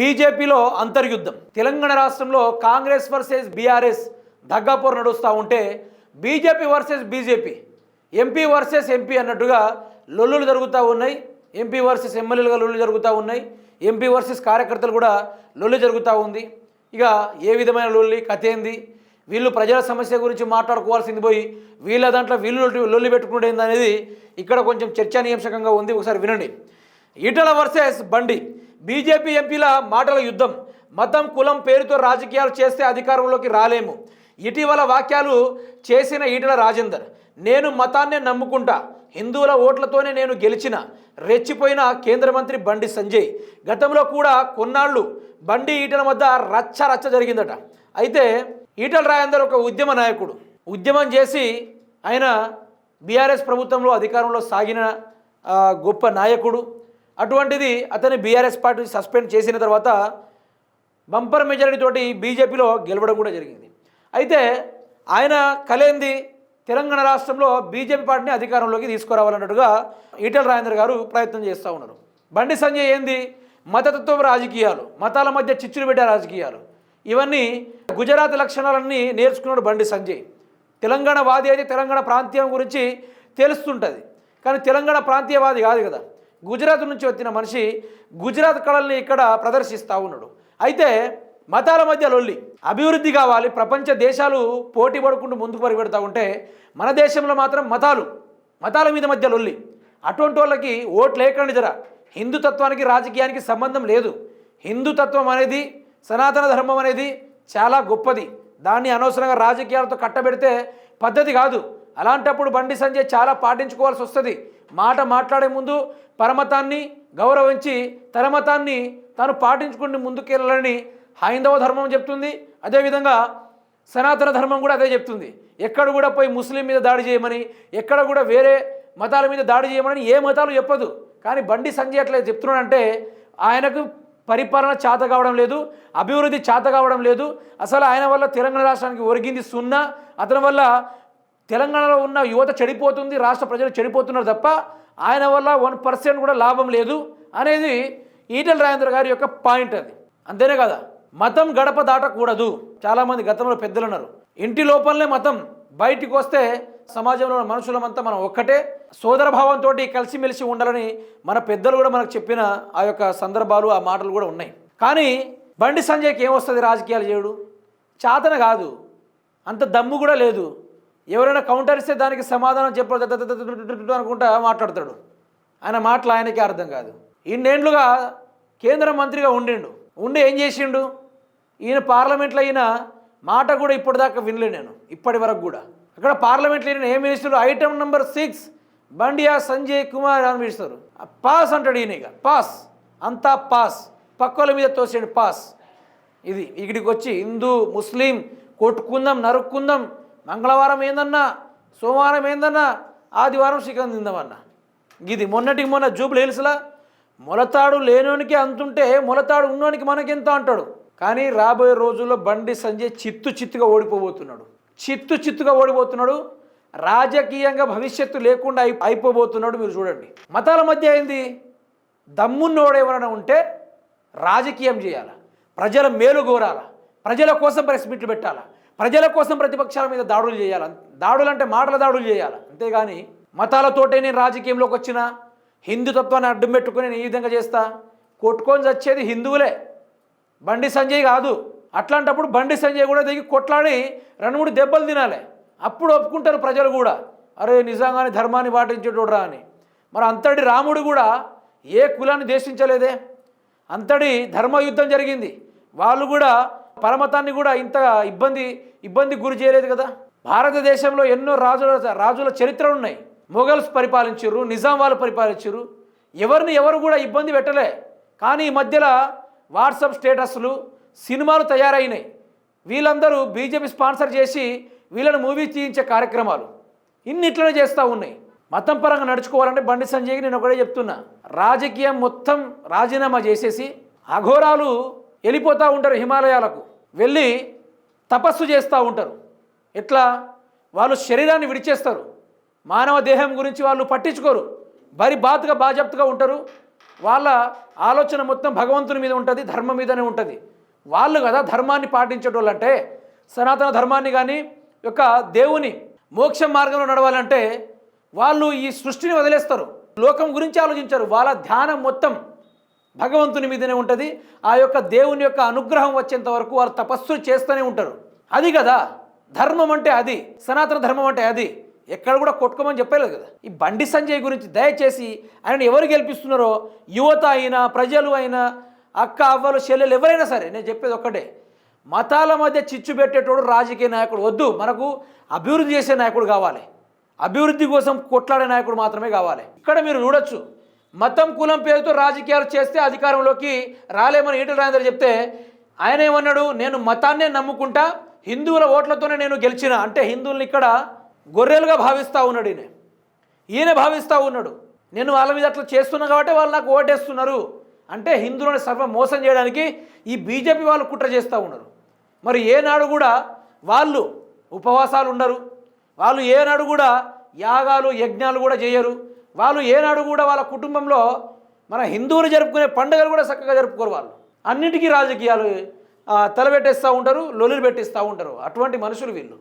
బీజేపీలో అంతర్యుద్ధం. తెలంగాణ రాష్ట్రంలో Congress versus BRS దగ్గాపూర్ నడుస్తూ ఉంటే BJP versus BJP MP versus MP అన్నట్టుగా లొల్లులు జరుగుతూ ఉన్నాయి. ఎంపీ వర్సెస్ ఎమ్మెల్యేలుగా లొల్లు జరుగుతూ ఉన్నాయి. ఎంపీ వర్సెస్ కార్యకర్తలు కూడా లొల్లు జరుగుతూ ఉంది. ఇక ఏ విధమైన లొల్లి కథ ఏంది? వీళ్ళు ప్రజల సమస్య గురించి మాట్లాడుకోవాల్సింది పోయి వీళ్ళ దాంట్లో వీళ్ళు లొల్లి పెట్టుకునేది అనేది ఇక్కడ కొంచెం చర్చానీయాంశకంగా ఉంది. ఒకసారి వినండి. ఈటల వర్సెస్ బండి బీజేపీ ఎంపీల మాటల యుద్ధం. మతం కులం పేరుతో రాజకీయాలు చేస్తే అధికారంలోకి రాలేము. ఇటీవల వాక్యాలు చేసిన ఈటల రాజేందర్ నేను మతాన్నే నమ్ముకుంటా హిందువుల ఓట్లతోనే నేను గెలిచిన రెచ్చిపోయిన కేంద్ర మంత్రి బండి సంజయ్. గతంలో కూడా కొన్నాళ్ళు బండి ఈటల మధ్య రచ్చ రచ్చ జరిగిందట. అయితే ఈటల రాజేందర్ ఒక ఉద్యమ నాయకుడు. ఉద్యమం చేసి ఆయన బీఆర్ఎస్ ప్రభుత్వంలో అధికారంలో సాగిన గొప్ప నాయకుడు. అటువంటిది అతని బీఆర్ఎస్ పార్టీ సస్పెండ్ చేసిన తర్వాత బంపర్ మెజారిటీ తోటి బీజేపీలో గెలవడం కూడా జరిగింది. అయితే ఆయన కలేంది తెలంగాణ రాష్ట్రంలో బీజేపీ పార్టీని అధికారంలోకి తీసుకురావాలన్నట్టుగా ఈటల రాజేంద్ర గారు ప్రయత్నం చేస్తూ ఉన్నారు. బండి సంజయ్ ఏంది? మతతత్వ రాజకీయాలు మతాల మధ్య చిచ్చులు పెట్టే రాజకీయాలు. ఇవన్నీ గుజరాత్ లక్షణాలన్నీ నేర్చుకున్నాడు బండి సంజయ్. తెలంగాణ వాది అయితే తెలంగాణ ప్రాంతీయం గురించి తెలుస్తుంటుంది. కానీ తెలంగాణ ప్రాంతీయవాది కాదు కదా. గుజరాత్ నుంచి వచ్చిన మనిషి గుజరాత్ కళల్ని ఇక్కడ ప్రదర్శిస్తూ ఉన్నాడు. అయితే మతాల మధ్య లొల్లి అభివృద్ధి కావాలి ప్రపంచ దేశాలు పోటీ పడుకుంటూ ముందుకు పరిగెడతా ఉంటే మన దేశంలో మాత్రం మతాలు మతాల మీద మధ్య లొల్లి. అటువంటి వాళ్ళకి ఓట్లు లేకండి జర. హిందుతత్వానికి రాజకీయానికి సంబంధం లేదు. హిందుతత్వం అనేది సనాతన ధర్మం అనేది చాలా గొప్పది. దాన్ని అనవసరంగా రాజకీయాలతో కట్టబెడితే పద్ధతి కాదు. అలాంటప్పుడు బండి సంజయ్ చాలా పాటించుకోవాల్సి వస్తుంది. మాట మాట్లాడే ముందు పరమతాన్ని గౌరవించి తరమతాన్ని తాను పాటించుకుని ముందుకెళ్ళాలని హైందవ ధర్మం చెప్తుంది. అదేవిధంగా సనాతన ధర్మం కూడా అదే చెప్తుంది. ఎక్కడ కూడా పోయి ముస్లిం మీద దాడి చేయమని ఎక్కడ కూడా వేరే మతాల మీద దాడి చేయమని ఏ మతాలు చెప్పదు. కానీ బండి సంజయ్ అట్లా చెప్తున్నాడంటే ఆయనకు పరిపాలన చేత కావడం లేదు అభివృద్ధి చేత కావడం లేదు. అసలు ఆయన వల్ల తెలంగాణ రాష్ట్రానికి ఒరిగింది సున్నా అతని వల్ల తెలంగాణలో ఉన్న యువత చెడిపోతుంది రాష్ట్ర ప్రజలు చెడిపోతున్నారు తప్ప ఆయన వల్ల వన్ పర్సెంట్ కూడా లాభం లేదు అనేది ఈటల రాజేంద్ర గారి యొక్క పాయింట్ అది. అంతేనే కదా? మతం గడప దాటకూడదు. చాలామంది గతంలో పెద్దలు ఉన్నారు ఇంటి లోపలనే మతం బయటికి వస్తే సమాజంలో మనుషులమంతా మనం ఒక్కటే. సోదరభావంతో కలిసిమెలిసి ఉండాలని మన పెద్దలు కూడా మనకు చెప్పిన ఆ యొక్క సందర్భాలు ఆ మాటలు కూడా ఉన్నాయి. కానీ బండి సంజయ్కి ఏమొస్తుంది రాజకీయాలు చేయడు? చాతన కాదు. అంత దమ్ము కూడా లేదు. ఎవరైనా కౌంటర్ ఇస్తే దానికి సమాధానం చెప్పాడు అనుకుంటా మాట్లాడతాడు. ఆయన మాటలు ఆయనకే అర్థం కాదు. ఇన్నేండ్లుగా కేంద్ర మంత్రిగా ఉండిండు. ఉండి ఏం చేసిండు? ఈయన పార్లమెంట్లో ఈయన మాట కూడా ఇప్పటిదాకా వినలే నేను ఇప్పటి వరకు కూడా. అక్కడ పార్లమెంట్లో ఈయన ఏం minister item number six Bandi Sanjay Kumar అని పిలుస్తారు. పాస్ అంటాడు ఈయన ఇక. పాస్. అంతా పాస్. పక్కల మీద తోసాడు పాస్. ఇది ఇక్కడికి వచ్చి హిందూ ముస్లిం కొట్టుకుందాం నరుక్కుందాం మంగళవారం ఏందన్నా? సోమవారం ఏందన్నా? ఆదివారం చికెన్ తిందామన్నా. ఇది మొన్నటికి మొన్న జూబులు హిల్స్లా మొలతాడు లేనోనికి అంతుంటే మొలతాడు ఉన్నోనికి మనకెంత అంటాడు. కానీ రాబోయే రోజుల్లో బండి సంజయ్ చిత్తు చిత్తుగా ఓడిపోబోతున్నాడు. చిత్తు చిత్తుగా ఓడిపోతున్నాడు. రాజకీయంగా భవిష్యత్తు లేకుండా అయి అయిపోబోతున్నాడు మీరు చూడండి. మతాల మధ్య ఏంది? దమ్మున్నోడు ఎవరైనా ఉంటే రాజకీయం చేయాలా? ప్రజల మేలు కోరాల ప్రజల కోసం ప్రెస్ మీట్లు పెట్టాలా? ప్రజల కోసం ప్రతిపక్షాల మీద దాడులు చేయాలి. దాడులు అంటే మాటల దాడులు చేయాలి. అంతేగాని మతాలతోటే నేను రాజకీయంలోకి వచ్చిన హిందుతత్వాన్ని అడ్డం పెట్టుకుని నేను ఈ విధంగా చేస్తా? కొట్టుకొని చచ్చేది హిందువులే. బండి సంజయ్ కాదు. అట్లాంటప్పుడు బండి సంజయ్ కూడా దిగి కొట్లాడి రెండు మూడు దెబ్బలు తినాలి. అప్పుడు ఒప్పుకుంటారు ప్రజలు కూడా. అరే నిజంగానే ధర్మాన్ని పాటించేటోడు రా అని. మరి అంతటి రాముడు కూడా ఏ కులాన్ని దేశించలేదే? అంతటి ధర్మయుద్ధం జరిగింది. వాళ్ళు కూడా పరమతాన్ని కూడా ఇంత ఇబ్బంది ఇబ్బంది గురి చేయలేదు కదా? భారతదేశంలో ఎన్నో రాజుల రాజుల చరిత్రలు ఉన్నాయి. మొఘల్స్ పరిపాలించారు నిజాం వాళ్ళు పరిపాలించారు ఎవరిని ఎవరు కూడా ఇబ్బంది పెట్టలే. కానీ ఈ మధ్యలో వాట్సాప్ స్టేటస్లు సినిమాలు తయారైనాయి. వీళ్ళందరూ బీజేపీ స్పాన్సర్ చేసి వీళ్ళని మూవీ తీయించే కార్యక్రమాలు. ఇన్నిట్లనే చేస్తూ ఉన్నాయి. మతం పరంగా నడుచుకోవాలంటే బండి సంజయ్కి నేను ఒకటే చెప్తున్నా. రాజకీయం మొత్తం రాజీనామా చేసేసి అఘోరాలు వెళ్ళిపోతూ ఉంటారు హిమాలయాలకు. వెళ్ళి తపస్సు చేస్తూ ఉంటారు. ఎట్లా? వాళ్ళు శరీరాన్ని విడిచేస్తారు. మానవ దేహం గురించి వాళ్ళు పట్టించుకోరు. బరి బాతుగా బాజప్తుగా ఉంటారు. వాళ్ళ ఆలోచన మొత్తం భగవంతుని మీద ఉంటుంది ధర్మం మీదనే ఉంటుంది. వాళ్ళు కదా ధర్మాన్ని పాటించేటోళ్ళు అంటే సనాతన ధర్మాన్ని కానీ యొక్క దేవుని మోక్ష మార్గంలో నడవాలంటే వాళ్ళు ఈ సృష్టిని వదిలేస్తారు. లోకం గురించి ఆలోచించారు. వాళ్ళ ధ్యానం మొత్తం భగవంతుని మీదనే ఉంటుంది. ఆ యొక్క దేవుని యొక్క అనుగ్రహం వచ్చేంత వరకు వారు తపస్సులు చేస్తూనే ఉంటారు. అది కదా. ధర్మం అంటే అది. సనాతన ధర్మం అంటే అది. ఎక్కడ కూడా కొట్టుకోమని చెప్పలేదు కదా. ఈ బండి సంజయ్ గురించి దయచేసి ఆయన ఎవరు గెలిపిస్తున్నారో యువత అయినా ప్రజలు అయినా అక్క అవ్వలు చెల్లెలు ఎవరైనా సరే నేను చెప్పేది ఒక్కటే. మతాల మధ్య చిచ్చు పెట్టేటోడు రాజకీయ నాయకుడు వద్దు. మనకు అభివృద్ధి చేసే నాయకుడు కావాలి. అభివృద్ధి కోసం కొట్లాడే నాయకుడు మాత్రమే కావాలి. ఇక్కడ మీరు చూడొచ్చు. మతం కులం పేరుతో రాజకీయాలు చేస్తే అధికారంలోకి రాలేమని ఈటల రాజేందర్ చెప్తే ఆయన ఏమన్నాడు? నేను మతాన్నే నమ్ముకుంటా హిందువుల ఓట్లతోనే నేను గెలిచిన. అంటే హిందువుల్ని ఇక్కడ గొర్రెలుగా భావిస్తూ ఉన్నాడు ఈయన. ఈయన భావిస్తూ ఉన్నాడు. నేను వాళ్ళ మీద అట్లా చేస్తున్నా కాబట్టి వాళ్ళు నాకు ఓటేస్తున్నారు. అంటే హిందువులను సర్వ మోసం చేయడానికి ఈ బీజేపీ వాళ్ళు కుట్ర చేస్తూ ఉన్నారు. మరి ఏనాడు కూడా వాళ్ళు ఉపవాసాలు ఉండరు. వాళ్ళు ఏనాడు కూడా యాగాలు యజ్ఞాలు కూడా చేయరు. వాళ్ళు ఏనాడు కూడా వాళ్ళ కుటుంబంలో మన హిందువులు జరుపుకునే పండుగలు కూడా చక్కగా జరుపుకోరు వాళ్ళు. అన్నిటికీ రాజకీయాలు తలబెట్టేస్తూ ఉంటారు లొలులు పెట్టిస్తూ ఉంటారు. అటువంటి మనుషులు వీళ్ళు.